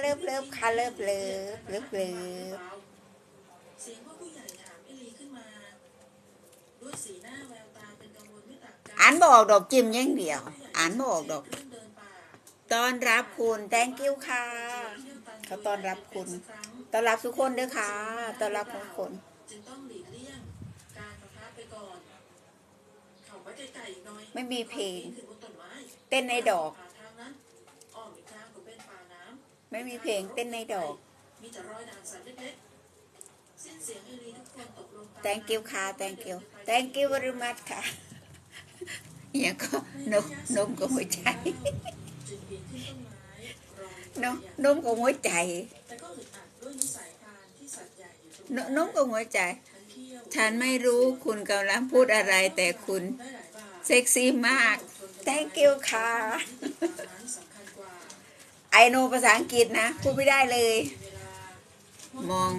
เลิฟเลิฟค่ะเลิฟเลิฟเลิฟเลิฟเสียงว่าผู้ใหญ่ถามเอลีขึ้นมาด้วยสีหน้าแววตาเป็นกังวลไม่ต่างกันอ่านบอกดอกจิ้มยังเดียว อ่านบอกดอกต้อนรับคุณ thank you ค่ะเขาต้อนรับคุณต้อนรับทุกคนด้วยค่ะต้อนรับทุกคนจึงต้องหลีกเลี่ยงการประทะไปก่อนเขาไว้ไกลๆหน่อยไม่มีเพลง เต้นในดอก ไม่มีเพลงเต้นในดอก มีแต่รอยด่างสันเล็กๆสิ้นเสียงเอลีทุกคนตกลงตาม thank you ค่ะ thank you thank you very much ค่ะอย่างก็นมนมกับหัวใจจึงปีนขึ้นต้นไม้รอนมนมกับหัวใจแต่ก็อึดอัดด้วยนิสัยพรานที่สัตว์ใหญ่อยู่ตรงนนั้นนมกับหัวใจทั้งเขี้ยวฉันไม่รู้คุณกำลังพูดอะไรแต่คุณได้หลายบาทเซ็กซี่มาก thank you ค่ะ โนภาษาอังกฤษนะพูดไม่ได้เลย มอง